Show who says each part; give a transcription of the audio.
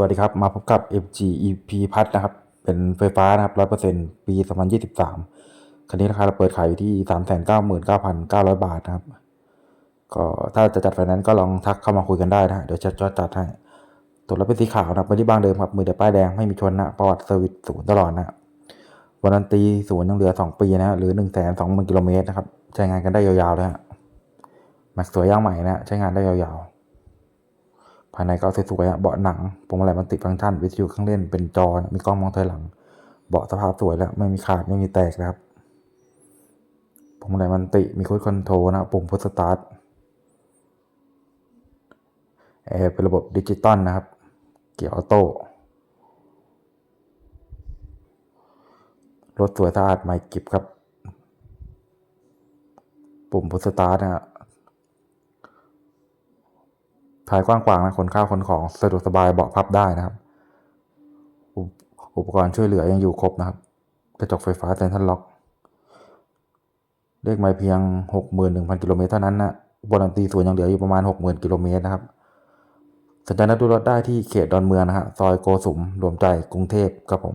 Speaker 1: วัสดีครับ มาพบกับ FG EP พัดนะครับ เป็นไฟฟ้านะครับ100%ปี2023คันนี้ราคาเราเปิดขายอยู่ที่399,900บาทนะครับ ก็ถ้าจะจัดไฟแนนซ์ก็ลองทักเข้ามาคุยกันได้นะ เดี๋ยวจะจัดให้ตัวรถเป็นสีขาวนะครับเป็นที่บางเดิมครับ มือเดียวป้ายแดงไม่มีชนนะ ประวัติเซอร์วิสศูนย์ตลอดนะวันนันตีศูนย์ยังเหลือ2ปีนะหรือ1 2 0 0 0 0กิโลเมตรนะครับ ใช้งานกันได้ยาวๆเลยฮะแม็กสวยย่างใหม่นะ ใช้งานได้ยาวๆ ภายในก็สวยๆเบาะหนังพวงมาลัยมันติฟังก์ชันวิทยุเครื่องเล่นเป็นจอ มีกล้องมองถอยหลัง เบาะสภาพสวยแล้วไม่มีขาดไม่มีแตกนะครับพวงมาลัยมันติมีคุยคอนโทรลนะปุ่มพุทสตาร์ทแอร์เป็นระบบดิจิตอลนะครับ เกียร์ออโต้รถสวยสะอาดใหม่กิบครับ ปุ่มพุทสตาร์ทนะฮะ ท้ายกว้างขวางนะขนข้าวขนของสะดวกสบายเบาะพับได้นะครับ อุปกรณ์ช่วยเหลือยังอยู่ครบนะครับ กระจกไฟฟ้าเซ็นทรัลล็อก เลขไม่เพียง 61,000 กิโลเมตรเท่านั้นนะบรันตีส่วนยังเหลืออยู่ประมาณ 60,000 กิโลเมตรนะครับสนใจนัดดูรถได้ที่เขตดอนเมืองนะฮะซอยโกสุมรวมใจกรุงเทพครับผม